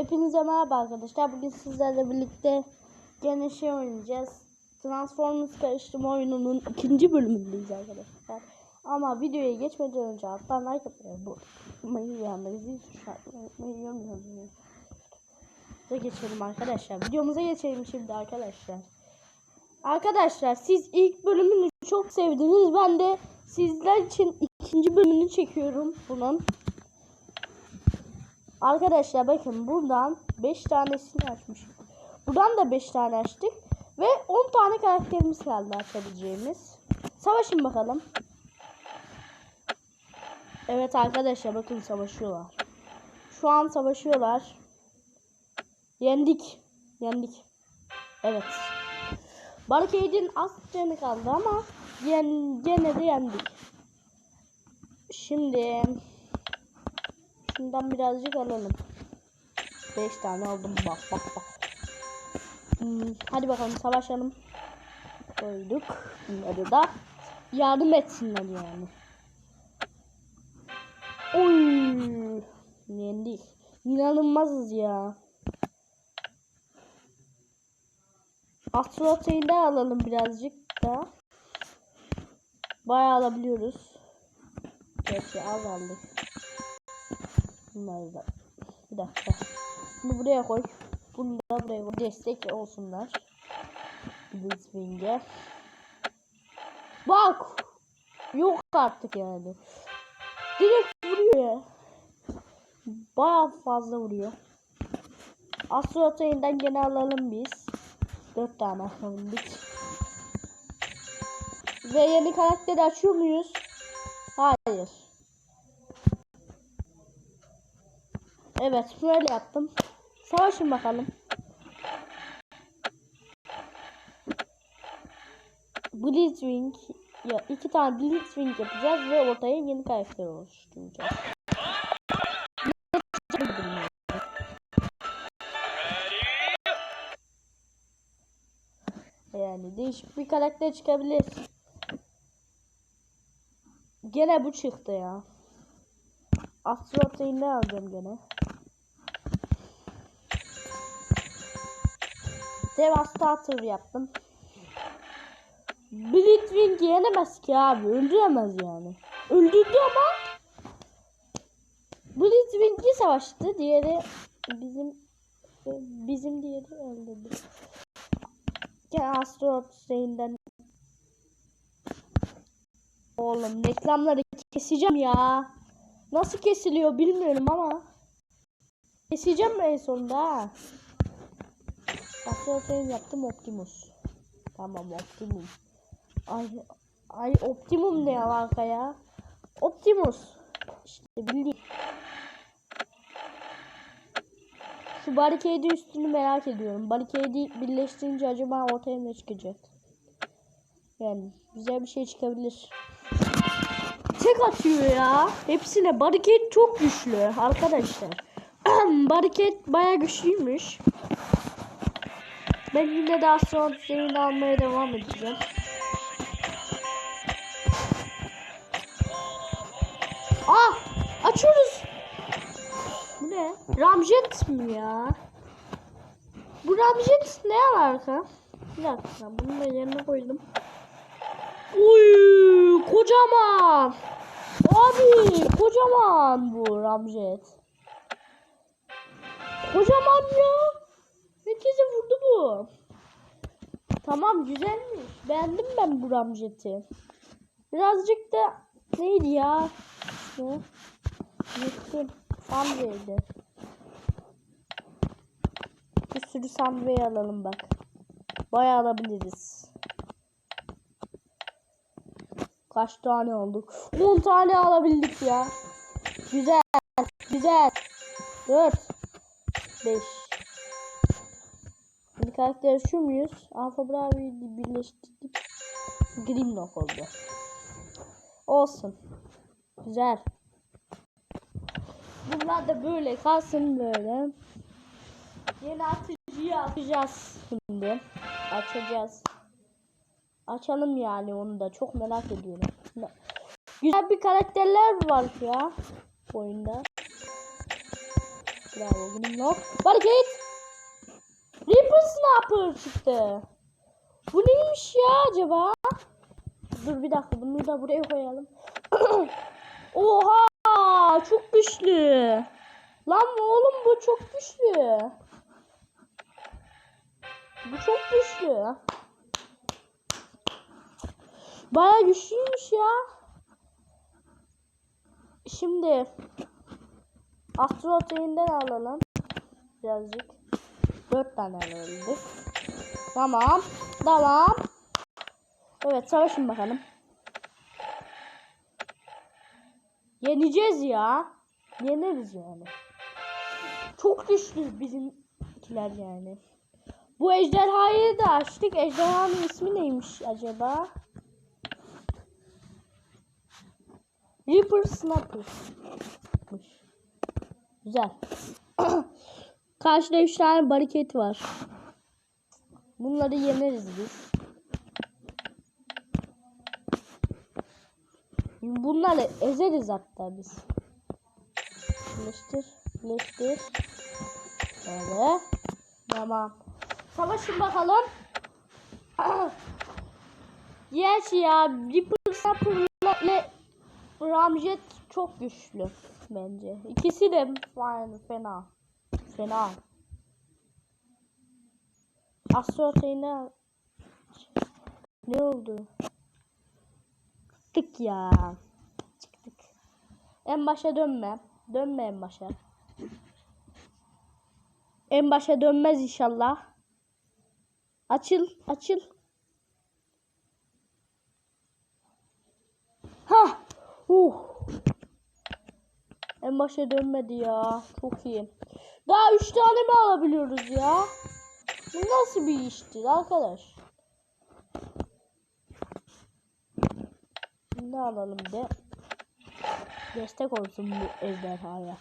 Hepinize merhaba arkadaşlar. Bugün sizlerle birlikte gene şey oynayacağız. Transformers karıştırma oyununun ikinci bölümündeyiz arkadaşlar. Ama videoya geçmeden önce alttan like atmayı bu. Mayı yanında zil tuşuna unutmayı yormuyorsunuz. Ve geçelim arkadaşlar. Videomuza geçelim şimdi arkadaşlar. Arkadaşlar siz ilk bölümünü çok sevdiniz. Ben de sizler için ikinci bölümünü çekiyorum bunun. Arkadaşlar bakın buradan 5 tanesini açmışım. Buradan da 5 tane açtık. Ve 10 tane karakterimiz kaldı açabileceğimiz. Savaşın bakalım. Evet arkadaşlar bakın savaşıyorlar. Şu an savaşıyorlar. Yendik. Yendik. Evet. Barricade'in az canı kaldı ama yen, gene de yendik. Şimdi şundan birazcık alalım. 5 tane aldım bak bak bak. Hmm, hadi bakalım savaşalım. Koyduk. Bunları da yardım etsinler yani. Oy! Yendik. İnanılmazız ya. Astrotayı da alalım birazcık da. Bayağı alabiliyoruz. Gerçi az aldık. Da. Bir dakika. Bunu buraya koy. Bunu da buraya koy. Destek olsunlar. Blitzwing'e. Bak. Yok artık yani. Direkt vuruyor ya. Bayağı fazla vuruyor. Astro Train'den gene alalım biz. 4 tane aldık. Ve yeni karakteri açıyor muyuz? Hayır. Evet böyle yaptım. Savaşın bakalım. Blitzwing ya iki tane Blitzwing yapacağız ve ortaya yeni karakter oluşturacağız. Yani değişik bir karakter çıkabilir. Gene bu çıktı ya. Astrotayı ne alacağım gene? Devastator yaptım. Blitzwing yenemez ki abi. Öldüremez yani. Öldürdü ama Blitzwing'i savaştı. Diğeri bizim bizim diğeri öldürdü. Gene Astrot şeyinden Oğlum reklamları keseceğim ya. Nasıl kesiliyor bilmiyorum ama. Keseceğim en sonunda ha. Astrotayı yaptım Optimus. Tamam Optimum. Ay ay Optimum ne alaka ya? Optimus. İşte bildiğin. Şu barikade üstünü merak ediyorum. Barikade'i birleştirince acaba ortaya ne çıkacak? Yani güzel bir şey çıkabilir. Tek atıyor ya. Hepsine barikade çok güçlü arkadaşlar. barikade baya güçlüymüş. Ben yine daha sonra düzeyini almaya devam edeceğim. Ah! Açıyoruz. Bu ne? Ramjet mi ya? Bu Ramjet ne alaka? Bir dakika bunu da yerine koydum. Uy, kocaman. Abi kocaman bu Ramjet. Kocaman ya. Herkese vurdu bu. Tamam güzelmiş. Beğendim ben bu Ramjet'i. Birazcık da neydi ya? Ne? Unuttum. Sunway'di. Bir sürü Sunway alalım bak. Bayağı alabiliriz. Kaç tane olduk? 10 tane alabildik ya. Güzel. Güzel. 4 5 Şimdi karakter şu muyuz? Alfa Bravi'yi birleştirdik. Grimlock oldu. Olsun. Güzel. Bunlar da böyle kalsın böyle. Yeni atıcıyı atacağız şimdi. Açacağız. Açalım yani onu da çok merak ediyorum. Güzel bir karakterler var ya oyunda. Bravo. Grimlock. Barricade. Reaper Sniper çıktı. Bu neymiş ya acaba? Dur bir dakika bunu da buraya koyalım. Oha çok güçlü. Lan oğlum bu çok güçlü. Bu çok güçlü. Baya güçlüymüş ya. Şimdi Astro alalım. Birazcık. Dört tane alalım. Tamam. Tamam. Evet savaşın bakalım. Yeneceğiz ya. Yeneriz yani. Çok güçlü bizimkiler yani. Bu ejderhayı da açtık. Ejderhanın ismi neymiş acaba? Reaper Snapper. Güzel. Karşıda 3 tane bariket var. Bunları yeneriz biz. Bunları ezeriz hatta biz. Birleştir. Birleştir. Böyle. Tamam. Savaşın bakalım. Gerçi ya Reaper Snapper'la ile Ramjet çok güçlü bence. İkisi de. Fena. Fena. Astro Train'e ne oldu? Çıktık ya. Çıktık. En başa dönme. Dönme en başa. En başa dönmez inşallah. Açıl, açıl. Ha! Uh. En başa dönmedi ya. Çok iyi. Daha 3 tane mi alabiliyoruz ya? Bu nasıl bir iştir arkadaş? Ne alalım de. Destek olsun bu ejderhaya.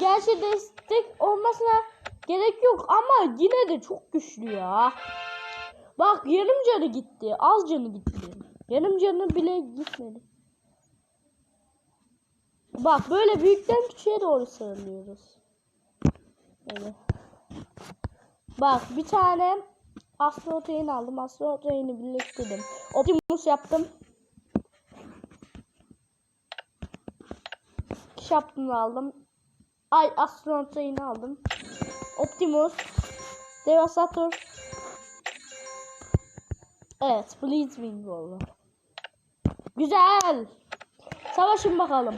Gerçi destek olmasına gerek yok ama yine de çok güçlü ya. Bak yarım canı gitti. Az canı gitti. Yarım canı bile gitmedi. Bak böyle büyükten küçüğe doğru sarılıyoruz. Böyle. Bak bir tane Astro aldım. Astro Train'i birleştirdim. Optimus yaptım. Şaptını aldım. Ay Astro aldım. Optimus. Devastator. Evet. Blitzwing oldu. Güzel. Savaşın bakalım.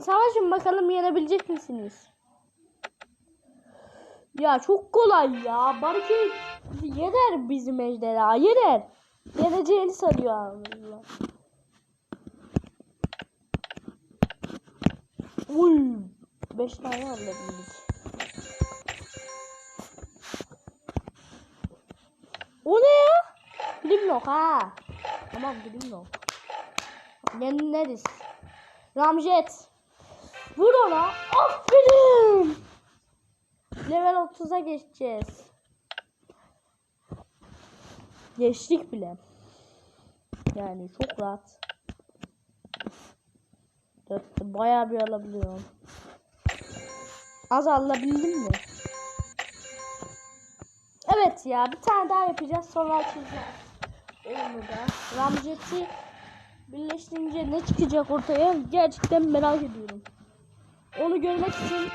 Savaşın bakalım yenebilecek misiniz? Ya çok kolay ya. Bariket yener bizim ejderha. Yener. Yeneceğini sanıyor Allah. Uy. Beş tane alabildik. O ne ya? Grimlock ha. Tamam Grimlock. Yeneriz. Ramjet. Vur ona. Aferin. Level 30'a geçeceğiz. Geçtik bile. Yani çok rahat. Bayağı bir alabiliyorum. Az alabildim mi? Evet ya bir tane daha yapacağız sonra açacağız. Onu. Ramjet'i birleştirince ne çıkacak ortaya gerçekten merak ediyorum. Onu görmek için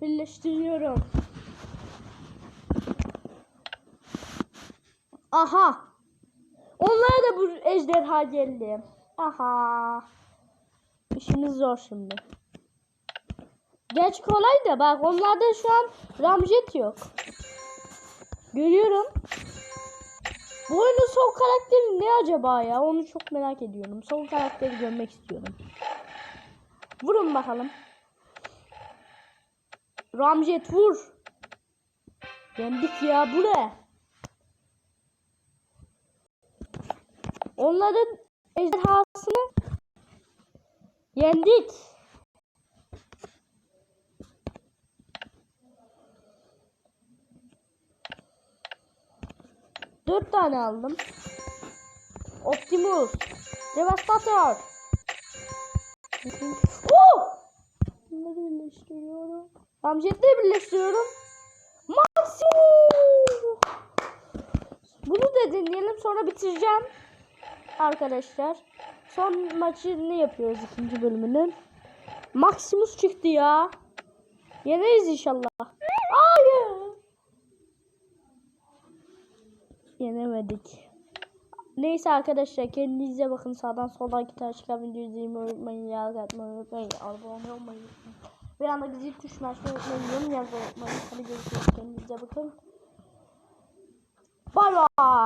birleştiriyorum. Aha. Onlara da bu ejderha geldi. Aha. İşimiz zor şimdi. Geç kolay da bak onlarda şu an Ramjet yok. Görüyorum. Bu oyunun son karakteri ne acaba ya? Onu çok merak ediyorum. Son karakteri görmek istiyorum. Vurun bakalım. Ramjet vur. Yendik ya bu ne? Onların ejderhasını yendik. Dört tane aldım. Optimus. Devastator. Oh! Şunları birleştiriyorum. Tamam jetleri birleştiriyorum. Maksimum. Bunu da deneyelim sonra bitireceğim. Arkadaşlar. Son maçını yapıyoruz ikinci bölümünün. Maximus çıktı ya. Yeneriz inşallah. Hayır. Yenemedik. Neyse arkadaşlar kendinize bakın sağdan soldan gitar çıkan videoyu izlemeyi unutmayın. Like atmayı unutmayın. Abone olmayı unutmayın. Bir anda tuşunu açmayı unutmayın. Yorum yazmayı unutmayın. Hadi görüşürüz. Kendinize bakın. Bye bye.